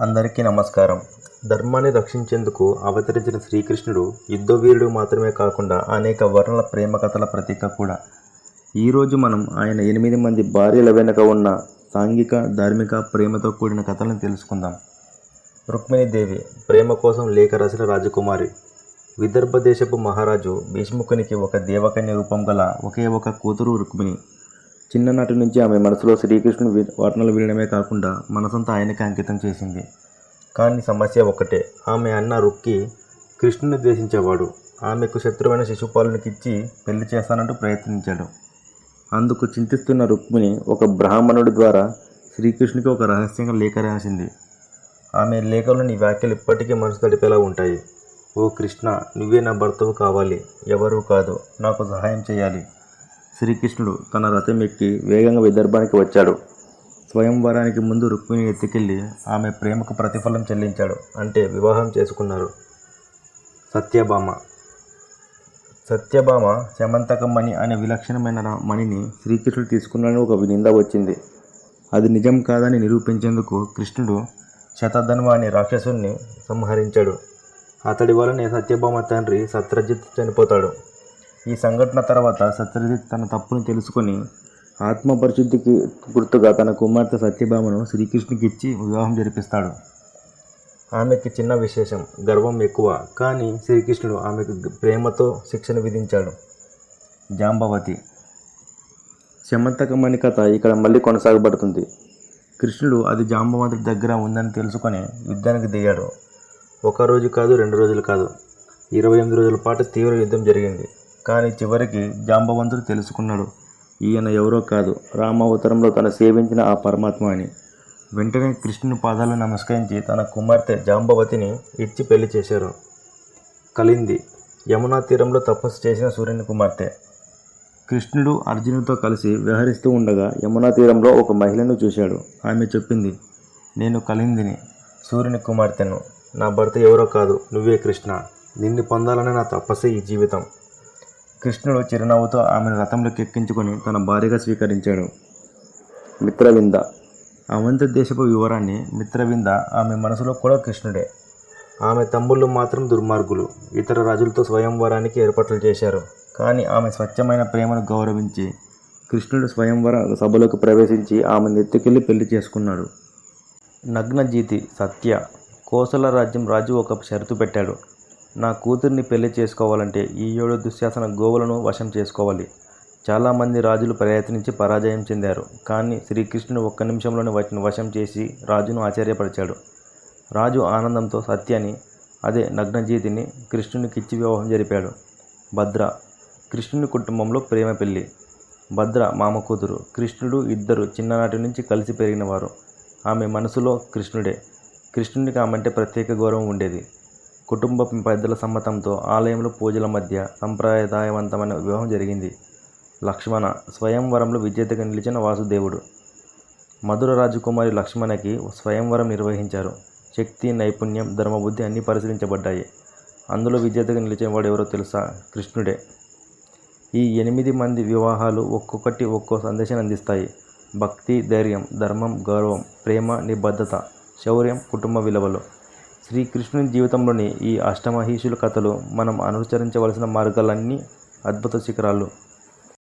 అందరికీ నమస్కారం. ధర్మాన్ని రక్షించేందుకు అవతరించిన శ్రీకృష్ణుడు యుద్ధవీరుడు మాత్రమే కాకుండా అనేక వర్ణల ప్రేమ కథల ప్రతీక కూడా. ఈరోజు మనం ఆయన ఎనిమిది మంది భార్యల వెనుక ఉన్న సాంఘిక ధార్మిక ప్రేమతో కూడిన కథలను తెలుసుకుందాం. రుక్మిణీదేవి ప్రేమ కోసం లేఖ రాసిన రాజకుమారి. విదర్భ దేశపు మహారాజు భీష్ముకునికి ఒక దేవకన్య రూపం గల ఒకే ఒక కూతురు రుక్మిణి. చిన్ననాటి నుంచి ఆమె మనసులో శ్రీకృష్ణుడు వి- వర్ణలు వినడమే కాకుండా మనసంతా ఆయనకి అంకితం చేసింది. కానీ సమస్య ఒక్కటే. ఆమె అన్న రుక్కి కృష్ణుని ద్వేషించేవాడు. ఆమెకు శత్రువైన శిశుపాలునికిచ్చి పెళ్ళి చేస్తానంటూ ప్రయత్నించాడు. అందుకు చింతిస్తున్న రుక్మిణి ఒక బ్రాహ్మణుడి ద్వారా శ్రీకృష్ణునికి ఒక రహస్యంగా లేఖ రాసింది. ఆమె లేఖలోని వ్యాఖ్యలు ఇప్పటికీ మనసు తడిపేలా ఉంటాయి. ఓ కృష్ణ నువ్వే నా భర్తవు కావాలి. ఎవరూ కాదు. నాకు సహాయం చేయాలి. శ్రీకృష్ణుడు తన రథం ఎక్కి వేగంగా విదర్భానికి వచ్చాడు. స్వయంవరానికి ముందు రుక్మిణి ఎత్తుకెళ్ళి ఆమె ప్రేమకు ప్రతిఫలం చెల్లించాడు అంటే వివాహం చేసుకున్నారు. సత్యభామ. సత్యభామ శమంతకం మణి అనే విలక్షణమైన మణిని శ్రీకృష్ణుడు తీసుకున్నాడని ఒక నింద వచ్చింది. అది నిజం కాదని నిరూపించేందుకు కృష్ణుడు శతధన్వ అనే రాక్షసుని సంహరించాడు. అతడి వలనే సత్యభామ తండ్రి సత్రజిత్ చనిపోతాడు. ఈ సంఘటన తర్వాత సత్యజిత్ తన తప్పును తెలుసుకొని ఆత్మపరిశుద్ధికి గుర్తుగా తన కుమార్తె సత్యభామను శ్రీకృష్ణుకి ఇచ్చి వివాహం జరిపిస్తాడు. ఆమెకి చిన్న విశేషం గర్వం ఎక్కువ. కానీ శ్రీకృష్ణుడు ఆమెకు ప్రేమతో శిక్షణ విధించాడు. జాంబవతి. శమంతకమణి కథ ఇక్కడ మళ్ళీ కొనసాగబడుతుంది. కృష్ణుడు అది జాంబవంతుడి దగ్గర ఉందని తెలుసుకొని యుద్ధానికి దిగాడు. ఒక రోజు కాదు రెండు రోజులు కాదు. ఇరవై ఎనిమిది రోజుల పాటు తీవ్ర యుద్ధం జరిగింది. కానీ చివరికి జాంబవంతుడు తెలుసుకున్నాడు ఈయన ఎవరో కాదు. రామావతారంలో తను సేవించిన ఆ పరమాత్మ అని వెంటనే కృష్ణుని పాదాలు నమస్కరించి తన కుమార్తె జాంబవతిని ఇచ్చి పెళ్ళి చేశారు. కలింది. యమునా తీరంలో తపస్సు చేసిన సూర్యుని కుమార్తె. కృష్ణుడు అర్జునుడితో కలిసి విహరిస్తూ ఉండగా యమునా తీరంలో ఒక మహిళను చూశాడు. ఆమె చెప్పింది నేను కలిందిని సూర్యుని కుమార్తెను. నా భర్త ఎవరో కాదు. నువ్వే కృష్ణ. నిన్ను పొందాలనే నా తపస్సే ఈ జీవితం. కృష్ణుడు చిరునవ్వుతో ఆమెను రథంలోకి ఎక్కించుకొని తన భార్యగా స్వీకరించాడు. మిత్రవింద. అవంత దేశపు వివరాన్ని మిత్రవింద ఆమె మనసులో కూడా కృష్ణుడే. ఆమె తమ్ముళ్ళు మాత్రం దుర్మార్గులు. ఇతర రాజులతో స్వయంవరానికి ఏర్పాట్లు చేశారు. కానీ ఆమె స్వచ్ఛమైన ప్రేమను గౌరవించి కృష్ణుడు స్వయంవర సభలోకి ప్రవేశించి ఆమెను ఎత్తుకెళ్ళి పెళ్ళి చేసుకున్నాడు. నగ్నజీతి సత్య కోసల రాజ్యం రాజు ఒక షరతు పెట్టాడు. నా కూతుర్ని పెళ్ళి చేసుకోవాలంటే ఈ ఏడు దుశ్శాసన గోవులను వశం చేసుకోవాలి. చాలామంది రాజులు ప్రయత్నించి పరాజయం చెందారు. కానీ శ్రీకృష్ణుడు ఒక్క నిమిషంలోనే వాటిని వశం చేసి రాజును ఆశ్చర్యపరిచాడు. రాజు ఆనందంతో సత్యాని అదే నగ్నజీతిని కృష్ణునికిచ్చి వివాహం జరిపాడు. భద్ర కృష్ణుని కుటుంబంలో ప్రేమ పెళ్ళి. భద్ర మామ కూతురు కృష్ణుడు ఇద్దరు చిన్ననాటి నుంచి కలిసి పెరిగినవారు. ఆమె మనసులో కృష్ణుడే. కృష్ణునికి ఆమంటే ప్రత్యేక గౌరవం ఉండేది. కుటుంబ పెద్దల సమ్మతంతో ఆలయంలో పూజల మధ్య సంప్రదాయవంతమైన వివాహం జరిగింది. లక్ష్మణ స్వయంవరంలో విజేతగా నిలిచిన వాసుదేవుడు. మధుర రాజకుమారి లక్ష్మణకి స్వయంవరం నిర్వహించారు. శక్తి నైపుణ్యం ధర్మబుద్ధి అన్నీ పరిశీలించబడ్డాయి. అందులో విజేతగా నిలిచిన వాడు ఎవరో తెలుసా? కృష్ణుడే. ఈ ఎనిమిది మంది వివాహాలు ఒక్కొక్కటి ఒక్కో సందేశాన్ని అందిస్తాయి. భక్తి ధైర్యం ధర్మం గౌరవం ప్రేమ నిబద్ధత శౌర్యం కుటుంబ విలువలు. శ్రీకృష్ణుని జీవితంలోని ఈ అష్టమహీషుల కథలు మనం అనుసరించవలసిన మార్గాలన్నీ అద్భుత శిఖరాలు.